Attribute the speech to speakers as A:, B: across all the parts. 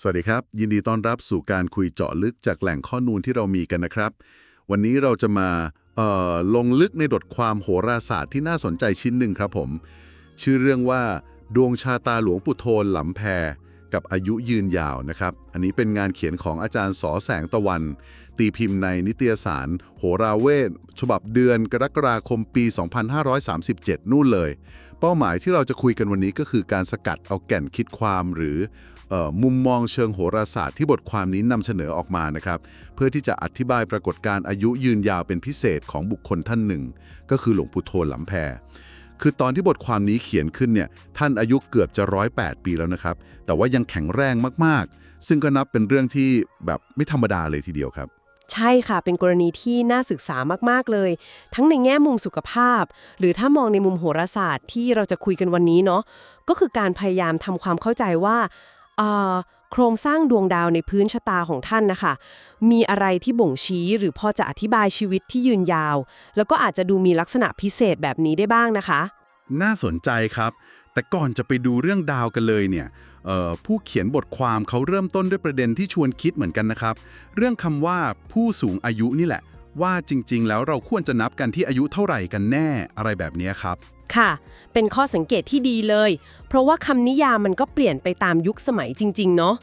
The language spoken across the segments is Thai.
A: สวัสดีครับ ยินดีต้อนรับสู่การคุยเจาะลึกจากแหล่งข้อมูลที่เรามีกันนะครับ วันนี้เราจะมาลงลึกในบทความโหราศาสตร์ที่น่าสนใจชิ้นหนึ่งครับผม ชื่อเรื่องว่า ดวงชาตาหลวงปู่โทนหลำแพกับอายุยืนยาวนะครับ อันนี้เป็นงานเขียนของอาจารย์สอแสงตะวัน ตีพิมพ์ในนิตยสาร โหราเวทฉบับเดือนกรกฎาคมปี 2537 นู่นเลย เป้าหมายที่เราจะคุยกันวันนี้ก็คือการสกัดเอาแก่นคิดความหรือ มุมมองเชิงโหราศาสตร์ที่บทความนี้นำเสนอออกมานะครับ เพื่อที่จะอธิบายปรากฏการณ์อายุยืนยาวเป็นพิเศษของบุคคลท่านหนึ่ง ก็คือหลวงปู่โทนหลำแพคือตอนที่บทความนี้เขียนขึ้นเนี่ยท่านอายุเกือบจะร้อยแปีแล้วนะครับ แต่ว่ายังแข็งแรงมากๆ ซึ่งก็นับเป็นเรื่องที่แบบไม่ธรรมดาเลยทีเดียวครับ
B: ใช่ค่ะเป็นกรณีที่น่าศึกษามากๆเลย ทั้งในแง่มุมสุขภาพ หรือถ้ามองในมุมโหราศาสตร์ที่เราจะคุยกันวันนี้เนาะก็คือการพยายามทำความเข้าใจว่า โครงสร้างดวงดาวในพื้นชะตาของท่านนะคะ มีอะไรที่บ่งชี้หรือพอจะอธิบายชีวิตที่ยืนยาว แล้วก็อาจจะดูมีลักษณะพิเศษแบบนี้ได้บ้างนะคะ
A: น่าสนใจครับ แต่ก่อนจะไปดูเรื่องดาวกันเลยเนี่ยผู้เขียนบทความเขาเริ่มต้นด้วยประเด็นที่ชวนคิดเหมือนกันนะครับ เรื่องคำว่าผู้สูงอายุนี่แหละ ว่าจริง ๆ แล้วเราควรจะนับกันที่อายุเท่าไหร่กันแน่อะไรแบบนี้ครับ
B: ค่ะ เป็นข้อสังเกตที่ดีเลย เพราะว่าคำนิยามมันก็เปลี่ยนไปตามยุคสมัยจริง ๆ เนาะ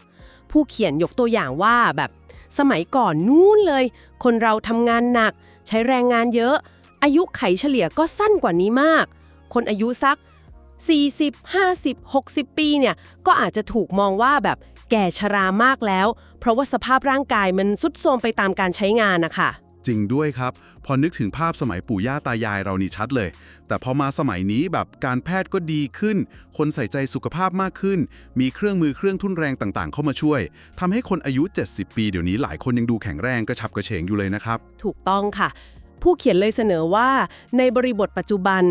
B: ผู้เขียนยกตัวอย่างว่าแบบสมัยก่อนนู้นเลย คนเราทำงานหนัก ใช้แรงงานเยอะ อายุไขเฉลี่ยก็สั้นกว่านี้มาก คนอายุสัก 40 50 60 ปีเนี่ย ก็อาจจะถูกมองว่าแบบแก่ชรามากแล้ว เพราะว่าสภาพร่างกายมันสุดโทรมไปตามการใช้งานนะคะ
A: จริงด้วยครับ พอนึกถึงภาพสมัยปู่ย่าตายายเรานี่ชัดเลย แต่พอมาสมัยนี้แบบการแพทย์ก็ดีขึ้น คนใส่ใจสุขภาพมากขึ้น มีเครื่องมือเครื่องทุ่นแรงต่างๆ เข้ามาช่วยทำให้คนอายุ 70 ปีเดี๋ยวนี้หลายคนยังดูแข็งแรงกระฉับกระเฉงอยู่เลยนะครับ
B: ถูกต้องค่ะ ผู้เขียนเลยเสนอว่า ในบริบทปัจจุบัน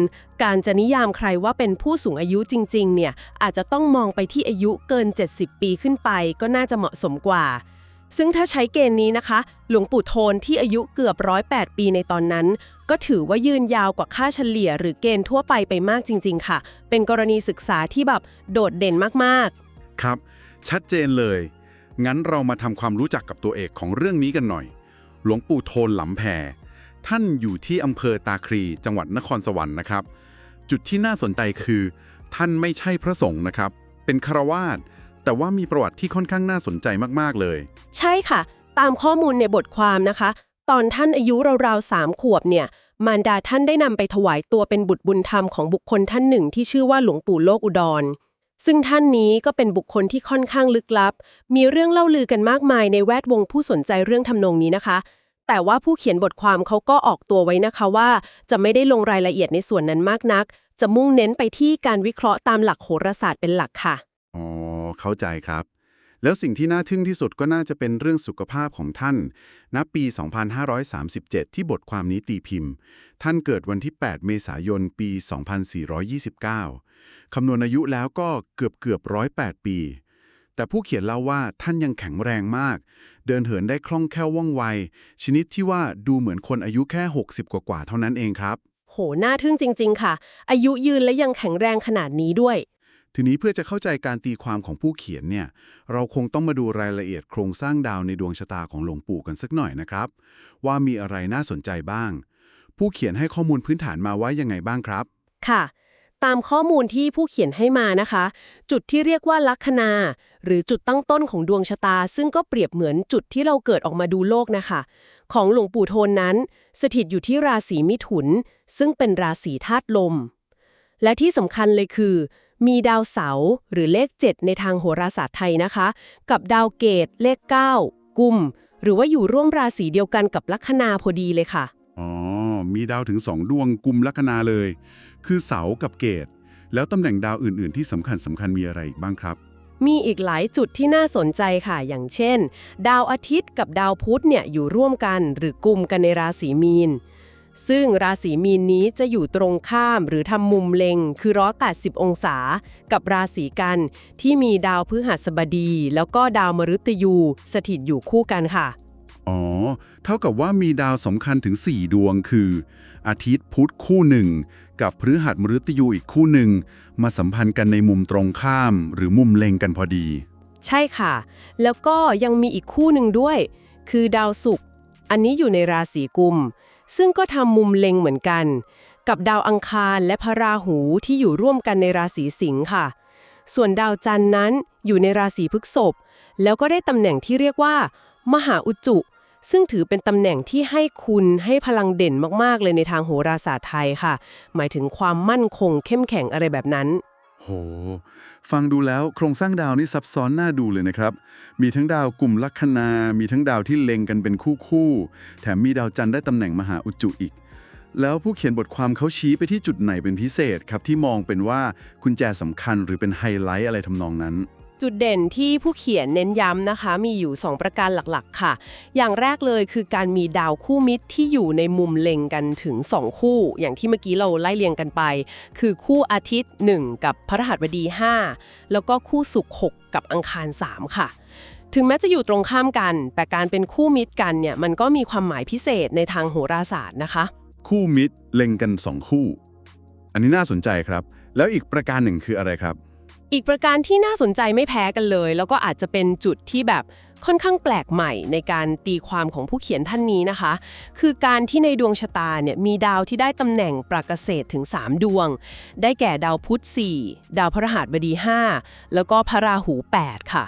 B: การจะนิยามใครว่าเป็นผู้สูงอายุจริง ๆ เนี่ยอาจจะต้องมองไปที่อายุเกิน 70 ปีขึ้นไป ก็น่าจะเหมาะสมกว่า ซึ่งถ้าใช้เกณฑ์นี้นะคะ หลวงปู่โทนที่อายุเกือบ108ปีในตอนนั้น ก็ถือว่ายืนยาวกว่าค่าเฉลี่ย หรือเกณฑ์ทั่วไปไปมากจริง ๆ ค่ะ เป็นกรณีศึกษาที่แบบโดดเด่นมากๆ
A: ครับ ชัดเจนเลย งั้นเรามาทำความรู้จักกับตัวเอกของเรื่องนี้กันหน่อย หลวงปู่โทนหลำแพท่านอยู่ที่อำเภอตาครี จังหวัดนครสวรรค์นะครับ จุดที่น่าสนใจคือ ท่านไม่ใช่พระสงฆ์นะครับ เป็นคาวาส แต่ว่ามีประวัติที่ค่อนข้างน่าสนใจมากๆเลย
B: ๆใช่ค่ะ ตามข้อมูลในบทความนะคะ ตอนท่านอายุราวๆสามขวบเนี่ย มารดาท่านได้นำไปถวายตัวเป็นบุตรบุญธรรมของบุคคลท่านหนึ่งที่ชื่อว่าหลวงปู่โลกอุดร ซึ่งท่านนี้ก็เป็นบุคคลที่ค่อนข้างลึกลับ มีเรื่องเล่าลือกันมากมายในแวดวงผู้สนใจเรื่องทำนองนี้นะคะ แต่ว่าผู้เขียนบทความเขาก็ออกตัวไว้นะคะว่า จะไม่ได้ลงรายละเอียดในส่วนนั้นมากนัก จะมุ่งเน้นไปที่การวิเคราะห์ตามหลักโหราศาสตร์เป็นหลักค่ะ
A: อ๋อ เข้าใจครับ แล้วสิ่งที่น่าทึ่งที่สุดก็น่าจะเป็นเรื่องสุขภาพของท่าน ณ ปี 2537 ที่บทความนี้ตีพิมพ์ ท่านเกิดวันที่ 8 เมษายน ปี 2429 คำนวณอายุแล้วก็เกือบเกือบ108 ปี แต่ผู้เขียนเล่าว่าท่านยังแข็งแรงมาก เดินเหินได้คล่องแคล่วว่องไว ชนิดที่ว่าดูเหมือนคนอายุแค่ 60 กว่าๆเท่านั้นเองครับ
B: โห น่าทึ่งจริง ๆ ค่ะ อายุยืนและยังแข็งแรงขนาดนี้ด้วย
A: ทีนี้เพื่อจะเข้าใจการตีความของผู้เขียนเนี่ย เราคงต้องมาดูรายละเอียดโครงสร้างดาวในดวงชะตาของหลวงปู่กันสักหน่อยนะครับ ว่ามีอะไรน่าสนใจบ้าง ผู้เขียนให้ข้อมูลพื้นฐานมาว่ายังไงบ้างครับ
B: ค่ะ ตามข้อมูลที่ผู้เขียนให้มานะคะ จุดที่เรียกว่าลัคนา หรือจุดตั้งต้นของดวงชะตา ซึ่งก็เปรียบเหมือนจุดที่เราเกิดออกมาดูโลกนะคะ ของหลวงปู่โทนนั้น สถิตอยู่ที่ราศีมิถุน ซึ่งเป็นราศีธาตุลม และที่สำคัญเลยคือ มีดาวเสาร์หรือเลข 7 ในทางโหราศาสตร์ไทยนะคะ กับดาวเกตเลข 9 กุม หรือว่าอยู่ร่วมราศีเดียวกันกับลัคนาพอดีเลยค่ะ
A: อ๋อ มีดาวถึง 2 ดวงกลุ่มลัคนาเลย คือเสาร์กับเกต แล้วตำแหน่งดาวอื่น ๆ ที่สำคัญสำคัญมีอะไรอีกบ้างครับ
B: มีอีกหลายจุดที่น่าสนใจค่ะ อย่างเช่น ดาวอาทิตย์กับดาวพุธเนี่ยอยู่ร่วมกันหรือกุมกันในราศีมีน ซึ่งราศีมีนนี้จะอยู่ตรงข้ามหรือทำมุมเล็งคือร้อยแปดสิบองศา กับราศีกัน ที่มีดาวพฤหัสบดี แล้วก็ดาวมฤตยู สถิตอยู่คู่กันค่ะ
A: อ๋อ เท่ากับว่ามีดาวสำคัญถึง 4 ดวงคือ อาทิตย์พุธคู่หนึ่ง กับพฤหัสมฤตยูอีกคู่หนึ่ง มาสัมพันธ์กันในมุมตรงข้าม หรือมุมเล็งกันพอดี
B: ใช่ค่ะ แล้วก็ยังมีอีกคู่หนึ่งด้วย คือดาวศุกร์อันนี้อยู่ในราศีกุม ซึ่งก็ทำมุมเล็งเหมือนกัน กับดาวอังคารและพระราหูที่อยู่ร่วมกันในราศีสิงค์ค่ะ ส่วนดาวจันทร์นั้นอยู่ในราศีพฤษภแล้วก็ได้ตำแหน่งที่เรียกว่า มหาอุจจุซึ่งถือเป็นตำแหน่งที่ให้คุณให้พลังเด่นมากๆเลยในทางโหราศาสตร์ไทยค่ะ หมายถึงความมั่นคงเข้มแข็งอะไรแบบนั้น
A: โห ฟังดูแล้วโครงสร้างดาวนี่ซับซ้อนน่าดูเลยนะครับ มีทั้งดาวกลุ่มลัคนา มีทั้งดาวที่เล็งกันเป็นคู่คู่ แถมมีดาวจันทร์ได้ตำแหน่งมหาอุจจุอีก แล้วผู้เขียนบทความเขาชี้ไปที่จุดไหนเป็นพิเศษครับที่มองเป็นว่ากุญแจสำคัญหรือเป็นไฮไลท์อะไรทำนองนั้น
B: จุดเด่นที่ผู้เขียนเน้นย้ำนะคะ มีอยู่ 2 ประการหลักๆ ค่ะ อย่างแรกเลยคือการมีดาวคู่มิตรที่อยู่ในมุมเล็งกันถึง 2 คู่ อย่างที่เมื่อกี้เราไล่เรียงกันไป คือคู่อาทิตย์ 1 กับพระรหัสบดี 5 แล้วก็คู่ศุกร์6กับอังคาร 3 ค่ะถึงแม้จะอยู่ตรงข้ามกัน แต่การเป็นคู่มิตรกันเนี่ยมันก็มีความหมายพิเศษในทางโหราศาสตร์นะคะ
A: คู่มิตรเล็งกันสองคู่ อันนี้น่าสนใจครับ แล้วอีกประการหนึ่งคืออะไรครับ
B: อีกประการที่น่าสนใจไม่แพ้กันเลย แล้วก็อาจจะเป็นจุดที่แบบค่อนข้างแปลกใหม่ในการตีความของผู้เขียนท่านนี้นะคะ คือการที่ในดวงชะตาเนี่ยมีดาวที่ได้ตำแหน่งปรากเกษตรถึง 3 ดวง ได้แก่ดาวพุธ 4 ดาวพฤหัสบดี 5 แล้วก็พระราหู 8 ค่ะ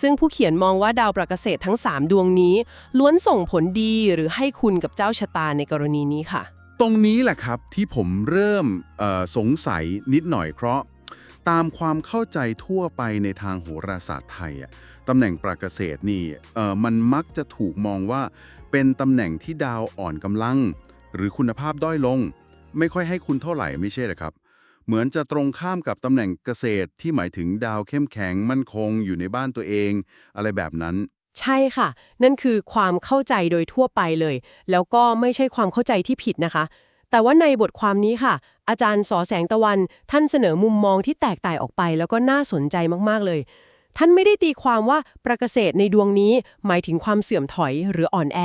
B: ซึ่งผู้เขียนมองว่าดาวปรากเกษตรทั้ง 3 ดวงนี้ ล้วนส่งผลดีหรือให้คุณกับเจ้าชะตาในกรณีนี้ค่ะ
A: ตรงนี้แหละครับที่ผมเริ่มสงสัยนิดหน่อยเพราะ ตามความเข้าใจทั่วไปในทางโหราศาสตร์ไทยอะตำแหน่งปราเกษตรนี่เอ่อมันมักจะถูกมองว่า เป็นตำแหน่งที่ดาวอ่อนกำลัง หรือคุณภาพด้อยลง ไม่ค่อยให้คุณเท่าไหร่ไม่ใช่เหรอครับ เหมือนจะตรงข้ามกับตำแหน่งเกษตรที่หมายถึงดาวเข้มแข็งมั่นคงอยู่ในบ้านตัวเอง อะไรแบบนั้น
B: ใช่ค่ะ นั่นคือความเข้าใจโดยทั่วไปเลย แล้วก็ไม่ใช่ความเข้าใจที่ผิดนะคะ แต่ว่าในบทความนี้ค่ะ อาจารย์สอแสงตะวัน ท่านเสนอมุมมองที่แตกต่างออกไป แล้วก็น่าสนใจมากๆเลย ท่านไม่ได้ตีความว่าประเกษตรในดวงนี้ หมายถึงความเสื่อมถอยหรืออ่อนแอ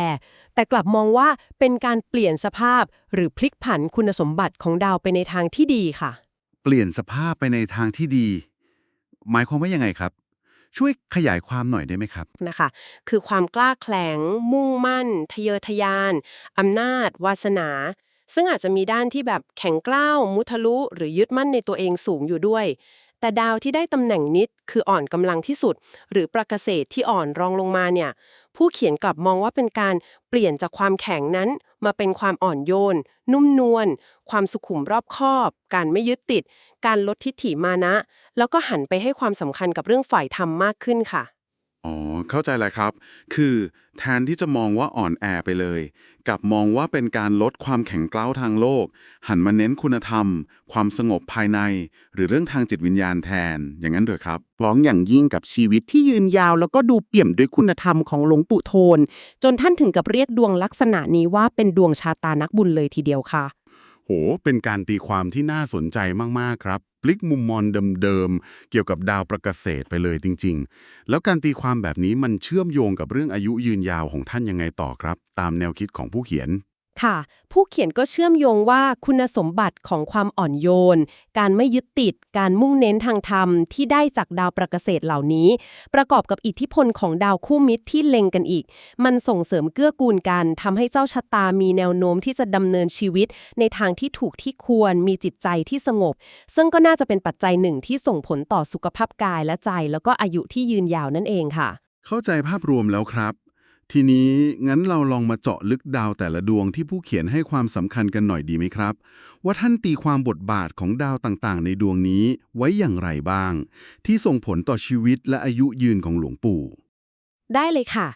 B: แต่กลับมองว่าเป็นการเปลี่ยนสภาพ หรือพลิกผันคุณสมบัติของดาวไปในทางที่ดีค่ะ
A: เปลี่ยนสภาพไปในทางที่ดี หมายความว่ายังไงครับช่วยขยายความหน่อยได้ไหมครับ
B: นะคะ คือความกล้าแข็ง มุ่งมั่น ทะเยอทะยาน อำนาจ วาสนา ซึ่งอาจจะมีด้านที่แบบแข็งกล้าว มุทะลุ หรือยึดมั่นในตัวเองสูงอยู่ด้วย แต่ดาวที่ได้ตำแหน่งนิดคืออ่อนกำลังที่สุด หรือประเกษตรที่อ่อนรองลงมาเนี่ย ผู้เขียนกลับมองว่าเป็นการเปลี่ยนจากความแข็งนั้น มาเป็นความอ่อนโยน นุ่มนวล ความสุขุมรอบคอบ การไม่ยึดติด การลดทิฐิมานะ แล้วก็หันไปให้ความสำคัญกับเรื่องฝ่ายธรรมมากขึ้นค่ะ
A: อ๋อ เข้าใจแล้วครับ คือแทนที่จะมองว่าอ่อนแอไปเลย กลับมองว่าเป็นการลดความแข็งกร้าวทางโลก หันมาเน้นคุณธรรม ความสงบภายใน หรือเรื่องทางจิตวิญญาณแทน อย่างนั้นเถอะครับ
C: คล้องอย่างยิ่งกับชีวิตที่ยืนยาว แล้วก็ดูเปี่ยมด้วยคุณธรรมของหลวงปู่โทน จนท่านถึงกับเรียกดวงลักษณะนี้ว่าเป็นดวงชาตานักบุญเลยทีเดียวค่ะ
A: โห เป็นการตีความที่น่าสนใจมาก ๆ ครับ พลิกมุมมองเดิม ๆ เกี่ยวกับดาวประเกษตรไปเลยจริง ๆ แล้วการตีความแบบนี้มันเชื่อมโยงกับเรื่องอายุยืนยาวของท่านยังไงต่อครับ ตามแนวคิดของผู้เขียน
B: ค่ะ ผู้เขียนก็เชื่อมโยงว่าคุณสมบัติของความอ่อนโยน การไม่ยึดติด การมุ่งเน้นทางธรรมที่ได้จากดาวประเกษตรเหล่านี้ ประกอบกับอิทธิพลของดาวคู่มิตรที่เล็งกันอีก มันส่งเสริมเกื้อกูลกันทำให้เจ้าชะตามีแนวโน้มที่จะดำเนินชีวิต ในทางที่ถูกที่ควร มีจิตใจที่สงบ ซึ่งก็น่าจะเป็นปัจจัยหนึ่งที่ส่งผลต่อสุขภาพกายและใจ แล้วก็อายุที่ยืนยาวนั่นเองค่ะ
A: เข้าใจภาพรวมแล้วครับ ทีนี้งั้นเราลองมาเจาะลึกดาวแต่ละดวงที่ผู้เขียนให้ความสำคัญกันหน่อยดีไหมครับ ว่าท่านตีความบทบาทของดาวต่างๆ ในดวงนี้ไว้อย่างไรบ้าง ที่ส่งผลต่อชีวิตและอายุยืนของหลวงปู่
B: ได้เลยค่ะ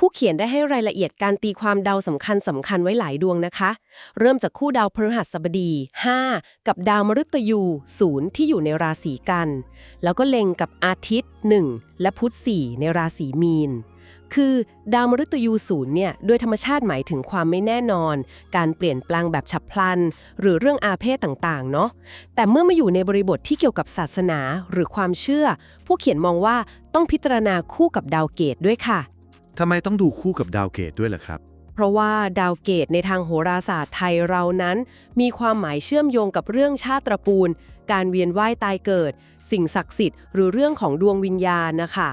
B: ผู้เขียนได้ให้รายละเอียดการตีความดาวสำคัญสำคัญไว้หลายดวงนะคะ เริ่มจากคู่ดาวพฤหัสบดี 5 กับดาวมฤตยู0ที่อยู่ในราศีกัน แล้วก็เล็งกับอาทิตย์ 1 และพุธ4ในราศีมีน คือดาวมฤตยูศูนย์เนี่ยโดยธรรมชาติหมายถึงความไม่แน่นอน การเปลี่ยนแปลงแบบฉับพลัน หรือเรื่องอาเพศต่างๆเนาะแต่เมื่อมาอยู่ในบริบทที่เกี่ยวกับศาสนาหรือความเชื่อ ผู้เขียนมองว่าต้องพิจารณาคู่กับดาวเกตด้วยค่ะ
D: ทำไมต้องดูคู่กับดาวเกตด้วยล่ะครับ
B: เพราะว่าดาวเกตในทางโหราศาสตร์ไทยเรานั้น มีความหมายเชื่อมโยงกับเรื่องชาติตระกูล การเวียนว่ายตายเกิด สิ่งศักดิ์สิทธิ์หรือเรื่องของดวงวิญญาณนะคะ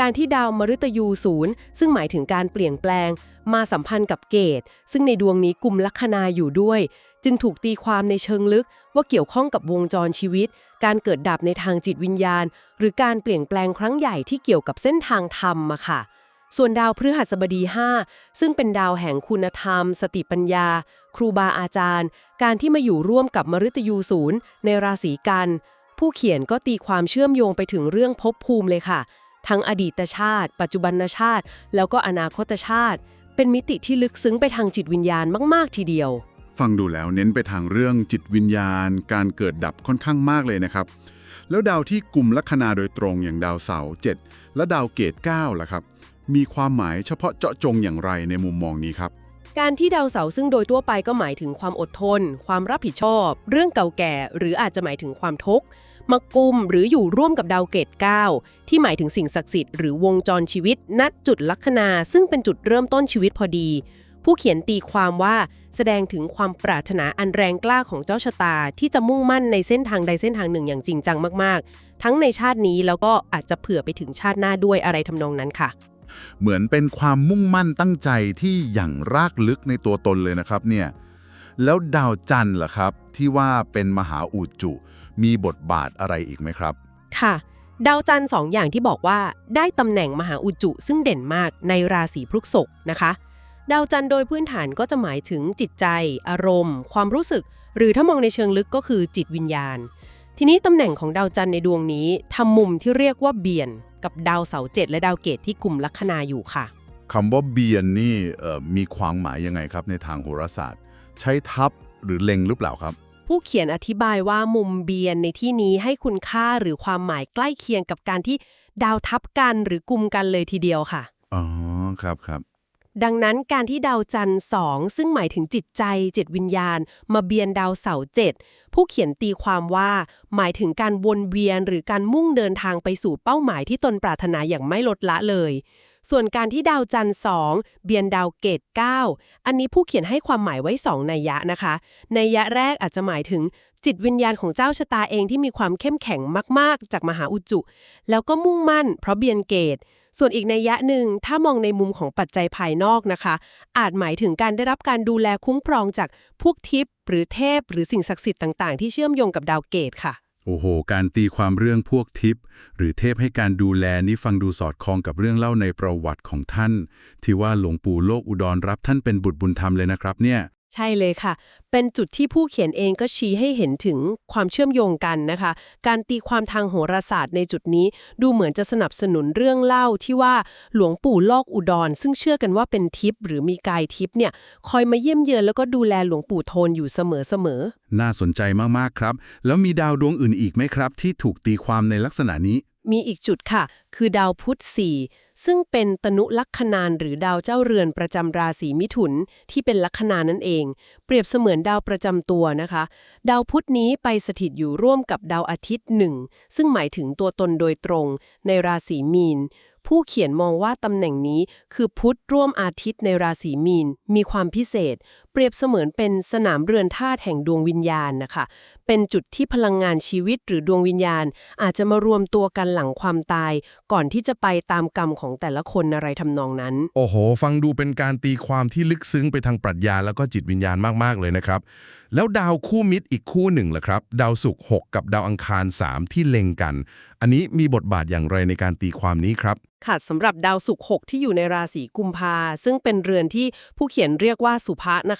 B: การที่ดาวมฤตยูศูนย์ซึ่งหมายถึงการเปลี่ยนแปลง มาสัมพันธ์กับเกต ซึ่งในดวงนี้กลุ่มลัคนาอยู่ด้วย จึงถูกตีความในเชิงลึกว่าเกี่ยวข้องกับวงจรชีวิต การเกิดดับในทางจิตวิญญาณ หรือการเปลี่ยนแปลงครั้งใหญ่ที่เกี่ยวกับเส้นทางธรรมอะค่ะส่วนดาวพฤหัสบดี 5 ซึ่งเป็นดาวแห่งคุณธรรม สติปัญญา ครูบาอาจารย์ การที่มาอยู่ร่วมกับมฤตยูศูนย์ในราศีกัน ผู้เขียนก็ตีความเชื่อมโยงไปถึงเรื่องภพภูมิเลยค่ะ ทั้งอดีตชาติ ปัจจุบันชาติ แล้วก็อนาคตชาติ เป็นมิติที่ลึกซึ้งไปทางจิตวิญญาณมาก ๆ ทีเดียว
A: ฟังดูแล้วเน้นไปทางเรื่องจิตวิญญาณ การเกิดดับค่อนข้างมากเลยนะครับ แล้วดาวที่กลุ่มลัคนาโดยตรงอย่างดาวเสาร์7และดาวเกต9ล่ะครับ มีความหมายเฉพาะเจาะจงอย่างไรในมุมมองนี้ครับ
B: การที่ดาวเสาร์ซึ่งโดยทั่วไปก็หมายถึงความอดทน ความรับผิดชอบ เรื่องเก่าแก่ หรืออาจจะหมายถึงความทุกข์ มากุมหรืออยู่ร่วมกับดาวเกต9ที่หมายถึงสิ่งศักดิ์สิทธิ์หรือวงจรชีวิตณจุดลัคนา ซึ่งเป็นจุดเริ่มต้นชีวิตพอดี ผู้เขียนตีความว่าแสดงถึงความปรารถนาอันแรงกล้าของเจ้าชะตา ที่จะมุ่งมั่นในเส้นทางใดเส้นทางหนึ่งอย่างจริงจังมากๆ ทั้งในชาตินี้แล้วก็อาจจะเผื่อไปถึงชาติหน้าด้วยอะไรทำนองนั้นค่ะ
A: เหมือนเป็นความมุ่งมั่นตั้งใจที่อย่างรากลึกในตัวตนเลยนะครับเนี่ยแล้วดาวจันทร์ล่ะครับ ที่ว่าเป็นมหาอุจจุ มีบทบาทอะไรอีกไหมครับ
B: ค่ะ ดาวจันทร์สองอย่างที่บอกว่าได้ตำแหน่งมหาอุจจุซึ่งเด่นมากในราศีพฤษภนะคะ ดาวจันทร์โดยพื้นฐานก็จะหมายถึงจิตใจ อารมณ์ ความรู้สึก หรือถ้ามองในเชิงลึกก็คือจิตวิญญาณ ทีนี้ตำแหน่งของดาวจันทร์ในดวงนี้ทำมุมที่เรียกว่าเบียน กับดาวเสาร์เจ็ดและดาวเกตที่กลุ่มลัคนาอยู่ค่ะ
A: คำว่าเบียนนี่เอ่อมีความหมายยังไงครับในทางโหราศาสตร์ ใช้ทับหรือเล็งหรือเปล่าครับ
B: ผู้เขียนอธิบายว่ามุมเบียนในที่นี้ให้คุณค่าหรือความหมายใกล้เคียงกับการที่ดาวทับกันหรือกลุ่มกันเลยทีเดียวค่ะ
A: อ๋อ ครับครับ
B: ดังนั้นการที่ดาวจันทร์สองซึ่งหมายถึงจิตใจจิตวิญญาณ มาเบียนดาวเสาร์เจ็ดผู้เขียนตีความว่า หมายถึงการวนเวียนหรือการมุ่งเดินทางไปสู่เป้าหมายที่ตนปรารถนาอย่างไม่ลดละเลย ส่วนการที่ดาวจันทร์สองเบียนดาวเกต 9 อันนี้ผู้เขียนให้ความหมายไว้สองนัยยะนะคะ นัยยะแรกอาจจะหมายถึงจิตวิญญาณของเจ้าชะตาเองที่มีความเข้มแข็งมาก ๆ จากมหาอุจจุ แล้วก็มุ่งมั่น เพราะเบียนเกต ส่วนอีกในยะหนึ่งถ้ามองในมุมของปัจจัยภายนอกนะคะ อาจหมายถึงการได้รับการดูแลคุ้มครองจากพวกทิพย์หรือเทพ หรือสิ่งศักดิ์สิทธิ์ต่าง ๆ ที่เชื่อมโยงกับดาวเกตค่ะ
A: โอ้โห การตีความเรื่องพวกทิพย์หรือเทพให้การดูแลนี้ฟังดูสอดคล้องกับเรื่องเล่าในประวัติของท่าน ที่ว่าหลวงปู่โลกอุดรรับท่านเป็นบุตรบุญธรรมเลยนะครับเนี่ย
B: ใช่เลยค่ะ เป็นจุดที่ผู้เขียนเองก็ชี้ให้เห็นถึงความเชื่อมโยงกันนะคะ การตีความทางโหราศาสตร์ในจุดนี้ดูเหมือนจะสนับสนุนเรื่องเล่าที่ว่าหลวงปู่ลอกอุดร ซึ่งเชื่อกันว่าเป็นทิพย์หรือมีกายทิพย์เนี่ย คอยมาเยี่ยมเยือนแล้วก็ดูแลหลวงปู่โทนอยู่เสมอๆ
A: น่าสนใจมากๆครับ แล้วมีดาวดวงอื่นอีกไหมครับ ที่ถูกตีความในลักษณะนี้
B: มีอีกจุดค่ะ คือดาวพุธสี่ซึ่งเป็นตนุลัคนาหรือดาวเจ้าเรือนประจำราศีมิถุนที่เป็นลัคนานั่นเอง เปรียบเสมือนดาวประจำตัวนะคะ ดาวพุธนี้ไปสถิตอยู่ร่วมกับดาวอาทิตย์หนึ่งซึ่งหมายถึงตัวตนโดยตรงในราศีมีนผู้เขียนมองว่าตำแหน่งนี้คือพุธร่วมอาทิตย์ในราศีมีน มีความพิเศษเปรียบเสมือนเป็นสนามเรือนธาตุแห่งดวงวิญญาณนะคะ เป็นจุดที่พลังงานชีวิตหรือดวงวิญญาณ อาจจะมารวมตัวกันหลังความตาย ก่อนที่จะไปตามกรรมของแต่ละคนอะไรทำนองนั้น
E: โอ้โห ฟังดูเป็นการตีความที่ลึกซึ้งไปทางปรัชญาแล้วก็จิตวิญญาณมาก ๆ เลยนะครับ แล้วดาวคู่มิตรอีกคู่หนึ่งล่ะครับ ดาวศุกร์6กับดาวอังคาร 3 ที่เล็งกัน อันนี้มีบทบาทอย่างไรในการตีความนี้ครับ
B: ค่ะสำหรับดาวศุกร์6ที่อยู่ในราศีกุมภาซึ่งเป็นเรือนที่ผู้เขียนเรียกว่าสุภะนะคะ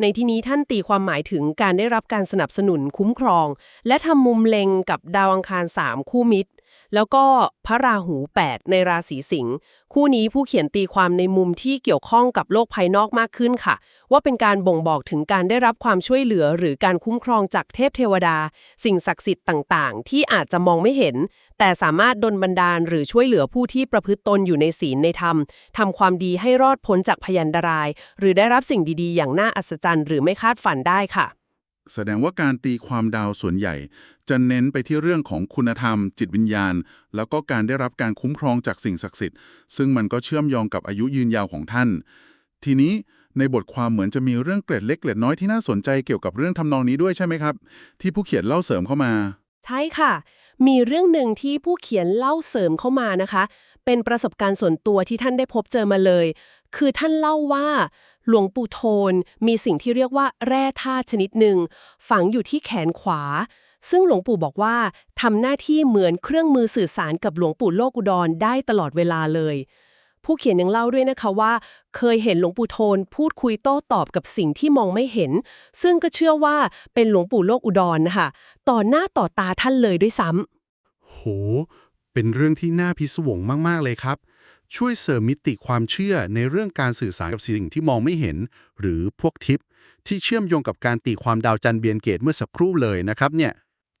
B: ในที่นี้ท่านตีความหมายถึงการได้รับการสนับสนุนคุ้มครอง และทำมุมเล็งกับดาวอังคาร 3 คู่มิตร แล้วก็พระราหู 8 ในราศีสิงห์คู่นี้ผู้เขียนตีความในมุมที่เกี่ยวข้องกับโลกภายนอกมากขึ้นค่ะ ว่าเป็นการบ่งบอกถึงการได้รับความช่วยเหลือ หรือการคุ้มครองจากเทพเทวดา สิ่งศักดิ์สิทธิ์ต่างๆ ที่อาจจะมองไม่เห็น แต่สามารถดลบันดาลหรือช่วยเหลือผู้ที่ประพฤติตนอยู่ในศีลในธรรมทำความดีให้รอดพ้นจากพยันตราย หรือได้รับสิ่งดีๆ อย่างน่าอัศจรรย์ หรือไม่คาดฝันได้ค่ะ
A: แสดงว่าการตีความดาวส่วนใหญ่ จะเน้นไปที่เรื่องของคุณธรรม จิตวิญญาณ แล้วก็การได้รับการคุ้มครองจากสิ่งศักดิ์สิทธิ์ ซึ่งมันก็เชื่อมโยงกับอายุยืนยาวของท่าน ทีนี้ในบทความเหมือนจะมีเรื่องเกร็ดเล็กเกร็ดน้อยที่น่าสนใจเกี่ยวกับเรื่องทำนองนี้ด้วยใช่ไหมครับ ที่ผู้เขียนเล่าเสริมเข้ามา
B: ใช่ค่ะ มีเรื่องหนึ่งที่ผู้เขียนเล่าเสริมเข้ามานะคะ เป็นประสบการณ์ส่วนตัวที่ท่านได้พบเจอมาเลย คือท่านเล่าว่า หลวงปู่โทน มีสิ่งที่เรียกว่าแร่ธาตุชนิดหนึ่ง ฝังอยู่ที่แขนขวา ซึ่งหลวงปู่บอกว่าทำหน้าที่เหมือนเครื่องมือสื่อสารกับหลวงปู่โลกอุดรได้ตลอดเวลาเลย ผู้เขียนยังเล่าด้วยนะคะว่า เคยเห็นหลวงปู่โทน พูดคุยโต้ตอบกับสิ่งที่มองไม่เห็น ซึ่งก็เชื่อว่าเป็นหลวงปู่โลกอุดรนะคะต่อหน้าต่อตาท่านเลยด้วยซ้ำ
F: โห เป็นเรื่องที่น่าพิศวงมาก ๆ เลยครับ ช่วยเสริมมิติความเชื่อในเรื่องการสื่อสารกับสิ่งที่มองไม่เห็น หรือพวกทิป ที่เชื่อมโยงกับการตีความดาวจันเบียนเกตเมื่อสักครู่เลยนะครับเนี่ย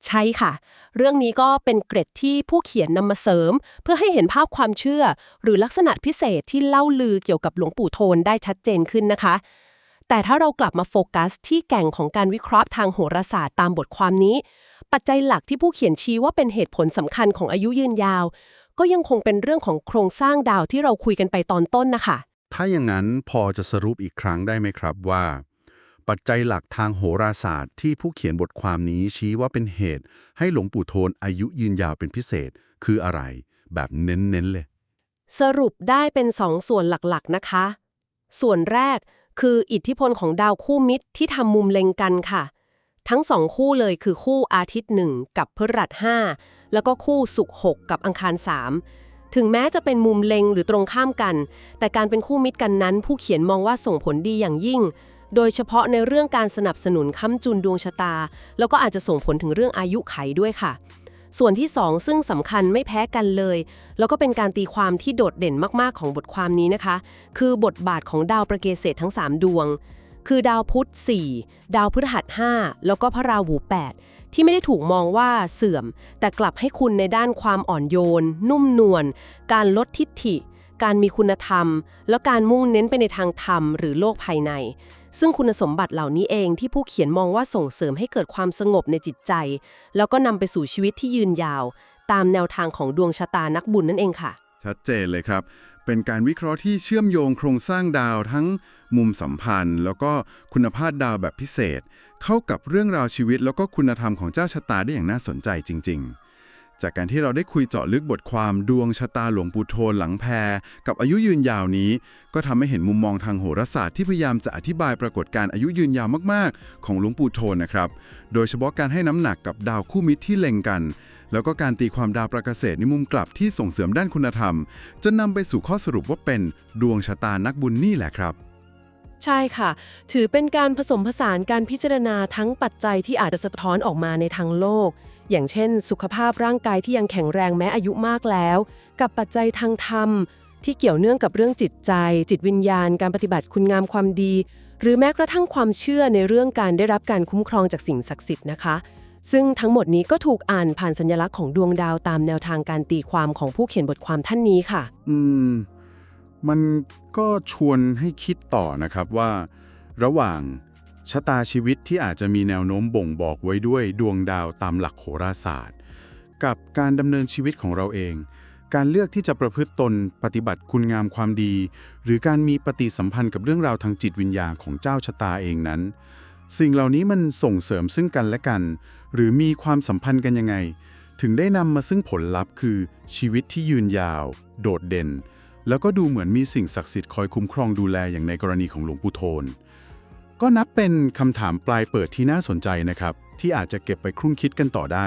B: ใช่ค่ะ เรื่องนี้ก็เป็นเกร็ดที่ผู้เขียนนำมาเสริม เพื่อให้เห็นภาพความเชื่อ หรือลักษณะพิเศษที่เล่าลือเกี่ยวกับหลวงปู่โทนได้ชัดเจนขึ้นนะคะ แต่ถ้าเรากลับมาโฟกัสที่แก่งของการวิเคราะห์ทางโหราศาสตร์ตามบทความนี้ ปัจจัยหลักที่ผู้เขียนชี้ว่าเป็นเหตุผลสำคัญของอายุยืนยาวก็ยังคงเป็นเรื่องของโครงสร้างดาวที่เราคุยกันไปตอนต้นนะคะ
F: ถ้าอย่างนั้นพอจะสรุปอีกครั้งได้ไหมครับว่า ปัจจัยหลักทางโหราศาสตร์ที่ผู้เขียนบทความนี้ชี้ว่าเป็นเหตุ ให้หลวงปู่โทนอายุยืนยาวเป็นพิเศษ คืออะไร แบบเน้นๆเลย
B: สรุปได้เป็นสองส่วนหลักๆนะคะ ส่วนแรกคืออิทธิพลของดาวคู่มิตรที่ทำมุมเล็งกันค่ะ ทั้งสองคู่เลยคือคู่อาทิตย์หนึ่งกับพฤหัสห้า แล้วก็คู่ศุกร์หกกับอังคารสามถึงแม้จะเป็นมุมเล็งหรือตรงข้ามกัน แต่การเป็นคู่มิตรกันนั้น ผู้เขียนมองว่าส่งผลดีอย่างยิ่ง โดยเฉพาะในเรื่องการสนับสนุนค้ำจุนดวงชะตา แล้วก็อาจจะส่งผลถึงเรื่องอายุไขด้วยค่ะ ส่วนที่ 2 ซึ่งสำคัญไม่แพ้กันเลย แล้วก็เป็นการตีความที่โดดเด่นมากๆของบทความนี้นะคะ คือบทบาทของดาวประเกษตรทั้ง 3 ดวงคือดาวพุธ 4 ดาวพฤหัส 5 แล้วก็พระราหู 8 ที่ไม่ได้ถูกมองว่าเสื่อม แต่กลับให้คุณในด้านความอ่อนโยน นุ่มนวลการลดทิฐิ การมีคุณธรรม แล้วการมุ่งเน้นไปในทางธรรมหรือโลกภายใน ซึ่งคุณสมบัติเหล่านี้เองที่ผู้เขียนมองว่าส่งเสริมให้เกิดความสงบในจิตใจ แล้วก็นำไปสู่ชีวิตที่ยืนยาว ตามแนวทางของดวงชะตานักบุญนั่นเองค่ะ
A: ชัดเจนเลยครับ เป็นการวิเคราะห์ที่เชื่อมโยงโครงสร้างดาวทั้งมุมสัมพันธ์ แล้วก็คุณภาพดาวแบบพิเศษ เข้ากับเรื่องราวชีวิตแล้วก็คุณธรรมของเจ้าชะตาได้อย่างน่าสนใจจริง ๆ จากการที่เราได้คุยเจาะลึกบทความดวงชะตาหลวงปู่โทนหลังแพร กับอายุยืนยาวนี้ ก็ทำให้เห็นมุมมองทางโหราศาสตร์ที่พยายามจะอธิบายปรากฏการณ์อายุยืนยาวมากๆ ของหลวงปู่โทนนะครับ โดยเฉพาะการให้น้ำหนักกับดาวคู่มิตรที่เล็งกัน แล้วก็การตีความดาวประเกษตรในมุมกลับที่ส่งเสริมด้านคุณธรรม จะนำไปสู่ข้อสรุปว่าเป็นดวงชะตานักบุญนี่แหละครับ
B: ใช่ค่ะ ถือเป็นการผสมผสานการพิจารณาทั้งปัจจัยที่อาจจะสะท้อนออกมาในทางโลก อย่างเช่น สุขภาพร่างกายที่ยังแข็งแรงแม้อายุมากแล้ว กับปัจจัยทางธรรม ที่เกี่ยวเนื่องกับเรื่องจิตใจ จิตวิญญาณ การปฏิบัติคุณงามความดี หรือแม้กระทั่งความเชื่อในเรื่องการได้รับการคุ้มครองจากสิ่งศักดิ์สิทธิ์นะคะ ซึ่งทั้งหมดนี้ก็ถูกอ่านผ่านสัญลักษณ์ของดวงดาวตามแนวทางการตีความของผู้เขียนบทความท่านนี้ค่ะ
F: อืม มัน ก็ชวนให้คิดต่อนะครับว่า ระหว่างชะตาชีวิตที่อาจจะมีแนวโน้มบ่งบอกไว้ด้วยดวงดาวตามหลักโหราศาสตร์ กับการดำเนินชีวิตของเราเอง การเลือกที่จะประพฤติตนปฏิบัติคุณงามความดี หรือการมีปฏิสัมพันธ์กับเรื่องราวทางจิตวิญญาณของเจ้าชะตาเองนั้น สิ่งเหล่านี้มันส่งเสริมซึ่งกันและกัน หรือมีความสัมพันธ์กันยังไง ถึงได้นำมาซึ่งผลลัพธ์คือชีวิตที่ยืนยาว โดดเด่น แล้วก็ดูเหมือนมีสิ่งศักดิ์สิทธิ์คอยคุ้มครองดูแลอย่างในกรณีของหลวงปู่โทน ก็นับเป็นคำถามปลายเปิดที่น่าสนใจนะครับ ที่อาจจะเก็บไปครุ่นคิดกันต่อได้